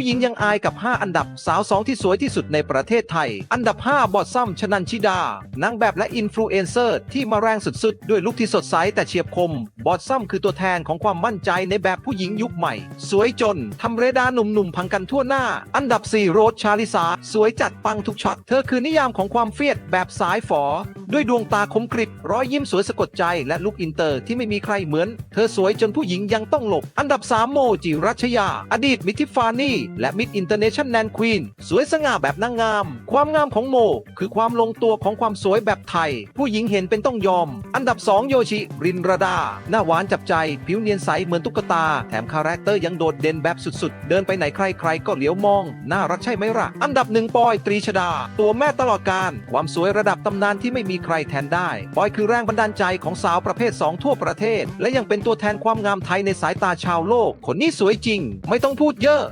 ผู้หญิงยังอายกับ 5 อันดับสาวสองที่สวยที่สุดในประเทศไทย อันดับ 5 บอดซัมชนันชิดานางแบบและอินฟลูเอนเซอร์ที่มาแรงสุดๆ ด้วยลุคที่สดใสแต่เฉียบคม บอดซัมคือตัวแทนของความมั่นใจในแบบผู้หญิงยุคใหม่ สวยจนทำเรดาร์หนุ่มๆพังกันทั่วหน้า อันดับ 4 โรสชาลิสา สวยจัดปังทุกช็อต เธอคือนิยามของความเฟียดแบบสายฝอ ด้วยดวงตาคมกริบรอยยิ้มสวยสะกดใจและลุคอินเตอร์ที่ไม่มีใครเหมือน เธอสวยจนผู้หญิงยังต้องหลบ อันดับ 3 โมจิรัชยา อดีตมิทิฟานี่และมิดอินเตอร์เนชั่นแนนควีนสวยสง่าแบบนางงาม ความงามของโม คือความลงตัวของความสวยแบบไทย ผู้หญิงเห็นเป็นต้องยอม อันดับ 2 โยชิรินราดา หน้าหวานจับใจ ผิวเนียนใสเหมือนตุ๊กตา แถมคาแรคเตอร์ยังโดดเด่นแบบสุดๆ เดินไปไหนใครๆก็เหลียวมอง น่ารักใช่ไหมล่ะ อันดับหนึ่งปอยตรีชดา ตัวแม่ตลอดการ ความสวยระดับตำนานที่ไม่มีใครแทนได้ปอยคือแรงบันดาลใจของสาวประเภท 2 ทั่วประเทศ และยังเป็นตัวแทนความงามไทยในสายตาชาวโลก คนนี้สวยจริง ไม่ต้องพูดเยอะ